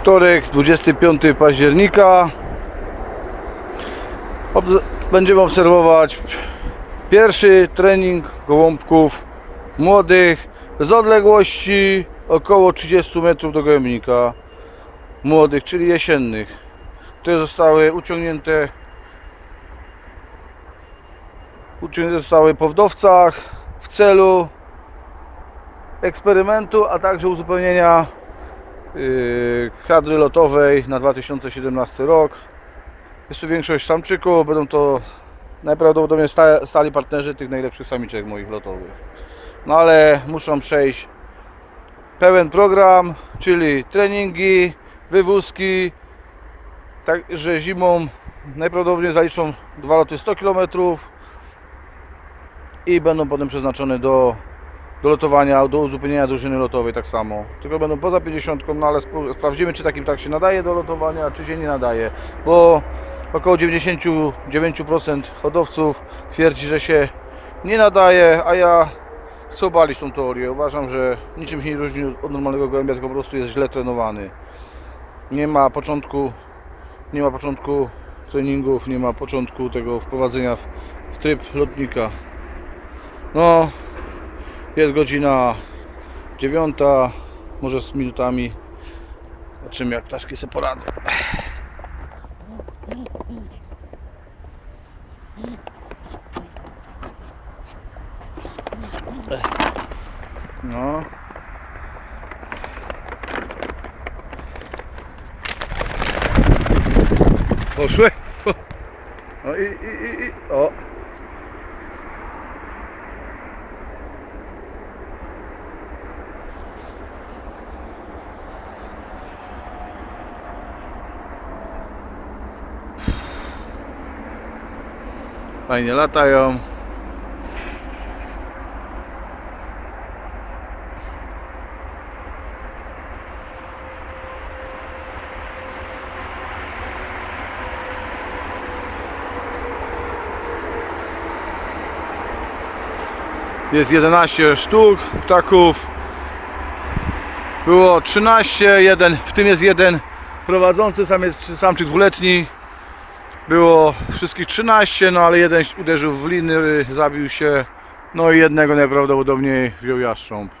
Wtorek, 25 października. Będziemy obserwować pierwszy trening gołąbków młodych z odległości około 30 metrów do gołębnika. Młodych, czyli jesiennych, które zostały uciągnięte uciągnięte zostały po wdowcach w celu eksperymentu, a także uzupełnienia kadry lotowej na 2017 rok. Jest tu większość samczyków, będą to najprawdopodobniej sta- stali partnerzy tych najlepszych samiczek moich lotowych. No ale muszą przejść pełen program, czyli treningi, wywózki, także zimą najprawdopodobniej zaliczą dwa loty 100 km i będą potem przeznaczone do do lotowania, do uzupełnienia drużyny lotowej tak samo. Tylko będą poza 50, no ale sprawdzimy czy taki ptak się nadaje do lotowania, czy się nie nadaje, bo około 99% hodowców twierdzi, że się nie nadaje, a ja chcę obalić tą teorię. Uważam, że niczym się nie różni od normalnego gołębia, tylko po prostu jest źle trenowany. Nie ma początku, nie ma początku treningów, nie ma początku tego wprowadzenia w, w tryb lotnika. No, jest godzina dziewiąta, może z minutami. Zobaczymy jak ptaszki sobie poradzą. No. Poszły. No i, i, i, i. O. Fajnie latają. Jest 11 sztuk ptaków. Było 13, jeden, w tym jest jeden prowadzący, sam jest samczyk dwuletni. Było wszystkich 13, no ale jeden uderzył w liny, zabił się. No i jednego najprawdopodobniej wziął jastrząb.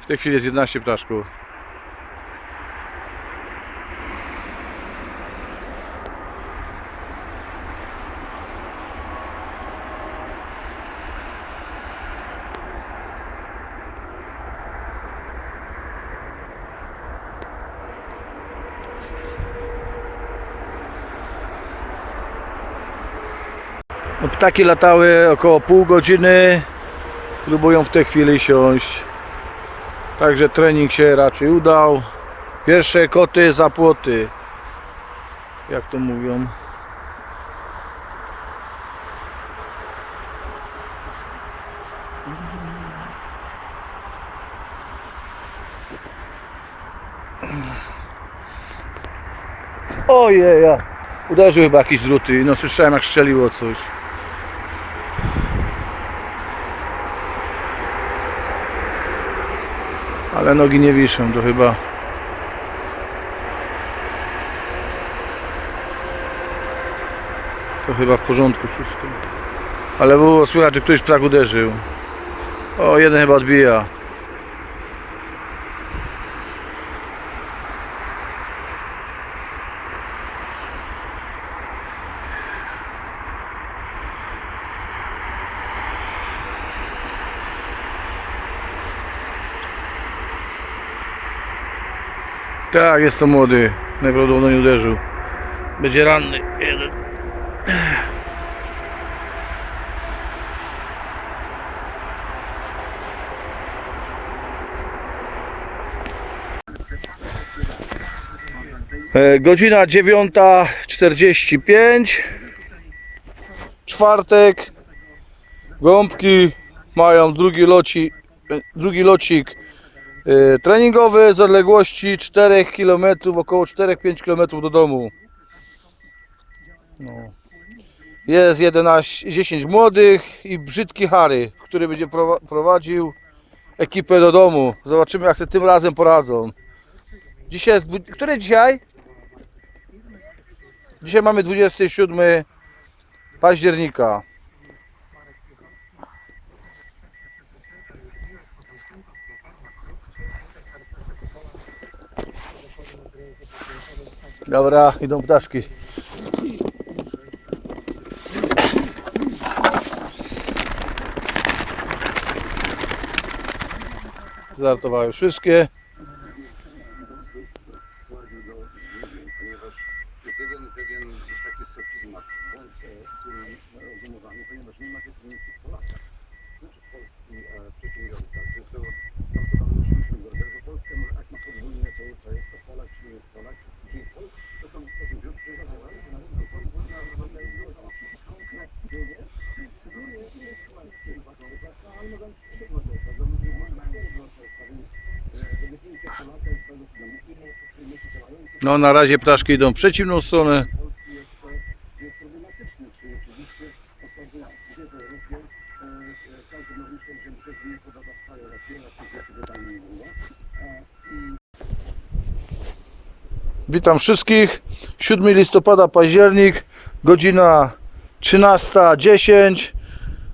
W tej chwili jest 11 ptaszków. Ptaki latały około pół godziny. Próbują w tej chwili siąść. Także trening się raczej udał. Pierwsze koty za płoty. Jak to mówią. Ojej. Uderzył chyba jakieś druty. No słyszałem jak strzeliło coś. Ale nogi nie wiszą, to chyba. To chyba w porządku wszystko. Ale było słychać, że ktoś ptak uderzył. O, jeden chyba odbija. Tak, jest to młody. Najprawdopodobniej uderzył. Będzie ranny. Jeden. E, Godzina 9.45 Czwartek Gąbki mają drugi, loci, e, drugi locik treningowy z odległości 4 km, około 4-5 km do domu. No. Jest 11, 10 młodych i brzydki Harry, który będzie prowa- prowadził ekipę do domu. Zobaczymy jak sobie tym razem poradzą. Dzisiaj jest, który dzisiaj? Dzisiaj mamy 27 października. Dobra, idą ptaszki. Zartowały wszystkie. No na razie ptaszki idą w przeciwną stronę. Witam wszystkich. 7 listopada, październik, godzina 13.10.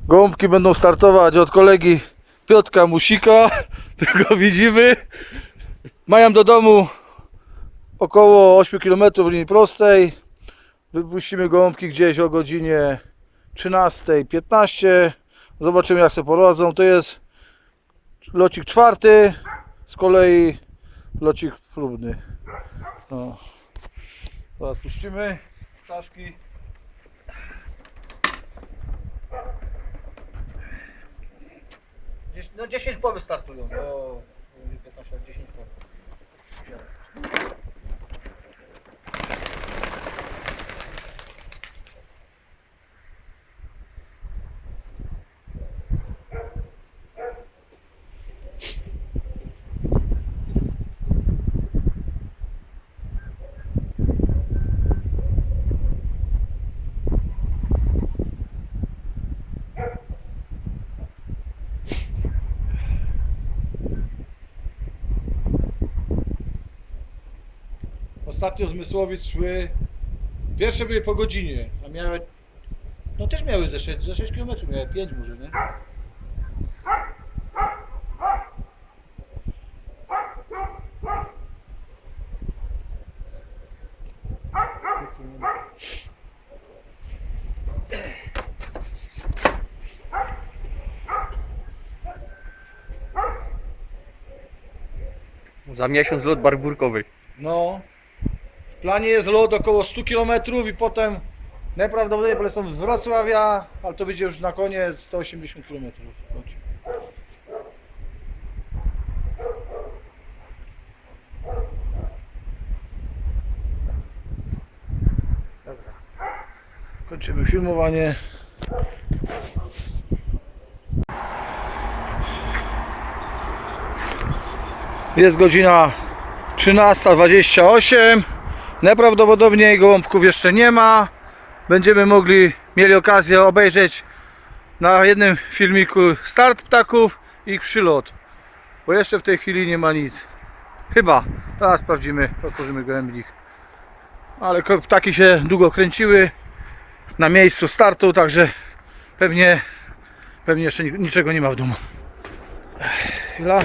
Gołąbki będą startować od kolegi Piotka Musika. Tylko widzimy. Mają do domu około 8 km w linii prostej. Wypuścimy gołąbki gdzieś o godzinie 13.15. Zobaczymy jak sobie poradzą. To jest locik czwarty, z kolei locik próbny. No. Teraz puścimy ptaszki. No 10 po wystartują, bo 15 lat 10 po. Ostatnio z Mysłowic szły, pierwsze były po godzinie, a miały, no też miały ze 6, ze 6 km, miały 5 może, nie? Za miesiąc lot barburkowy. No, planie jest lot około 100 km i potem najprawdopodobniej polecą z Wrocławia, ale to będzie już na koniec 180 km. Kończymy filmowanie. Jest godzina 13.28. Najprawdopodobniej gołąbków jeszcze nie ma. Będziemy mogli, mieli okazję obejrzeć na jednym filmiku start ptaków i ich przylot. Bo jeszcze w tej chwili nie ma nic. Chyba. Teraz sprawdzimy, otworzymy gołębnik. Ale ptaki się długo kręciły na miejscu startu, także pewnie, pewnie jeszcze ni- niczego nie ma w domu. Chwila.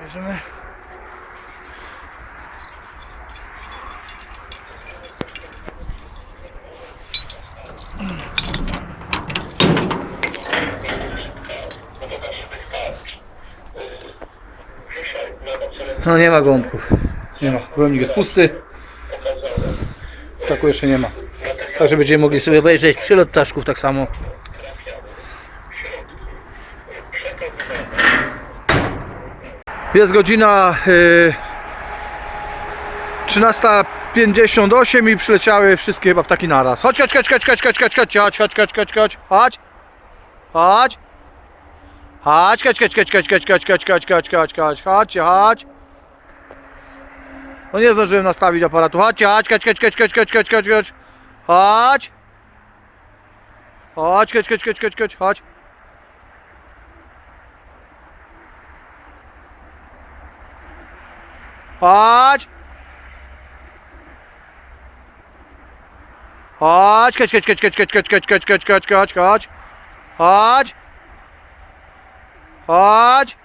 Bierzemy. No nie ma gołąbków. Nie ma. Gołębnik jest pusty. Taku jeszcze nie ma. Także będziemy mogli sobie obejrzeć przylot ptaszków tak samo. Jest godzina y, 13.58 i przyleciały wszystkie chyba ptaki naraz. Chodź, chodź, chodź, chodź, chodź, chodź, chodź, chodź, chodź, chodź, chodź, chodź, chodź, chodź. Chodź. Chodź, chodź, chodź, chodź, chodź, chodź, chodź, chodź, chodź, chodź, chodź, chodź, chodźcie, chodź. No nie zdążyłem nastawić aparatu. Chodźcie, chodź, chodź, chodź, chodź, chodź, chodź, chodź, chodź, chodź. Chodź. Chodź, chodź, chodź, chodź, chodź, chodź, chodź. Chodź! Chodź, chodź, chodź, chodź, chodź, chodź, chodź, chodź, chodź, chodź, chodź, chodź. Chodź. Chodź.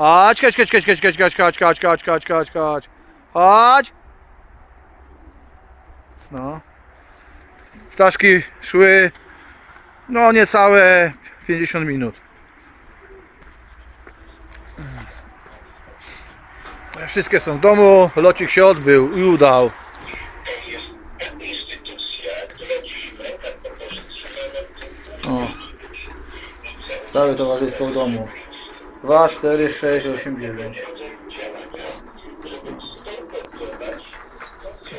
Chodź, chodź, chodź, chodź, chodź, chodź, chodź, chodź, chodź, chodź, chodź, chodź, chodź. Chodź. No. Ptaszki szły no niecałe 50 minut. Wszystkie są w domu, locik się odbył i udał. O. Całe towarzystwo w domu. 2, 4, 6, 8, 9.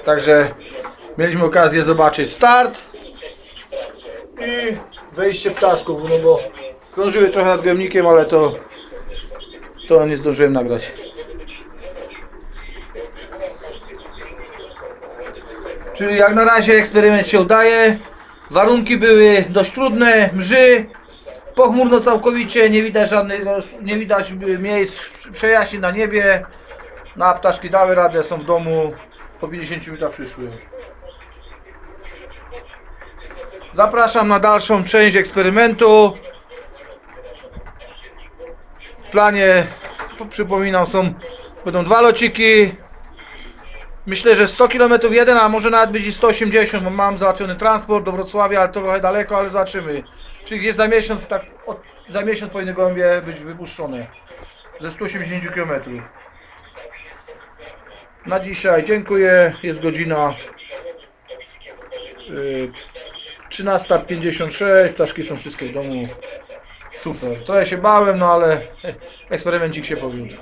Także mieliśmy okazję zobaczyć start i wejście ptaszków, no bo krążyły trochę nad gębnikiem, ale to to nie zdążyłem nagrać. Czyli jak na razie eksperyment się udaje. Warunki były dość trudne, mrzy, pochmurno całkowicie, nie widać żadnych, nie widać miejsc przejaśnień na niebie. Na ptaszki dały radę, są w domu, po 50 minutach przyszły. Zapraszam na dalszą część eksperymentu. W planie, po- przypominam, są, będą dwa lociki. Myślę, że 100 km jeden, a może nawet być i 180, bo mam załatwiony transport do Wrocławia, ale to trochę daleko, ale zobaczymy. Czyli gdzieś za miesiąc, tak od, za miesiąc powinny gołębie być wypuszczone. Ze 180 km. Na dzisiaj dziękuję. Jest godzina y, 13.56. Ptaszki są wszystkie w domu. Super. Trochę się bałem, no ale eksperymencik się powiódł.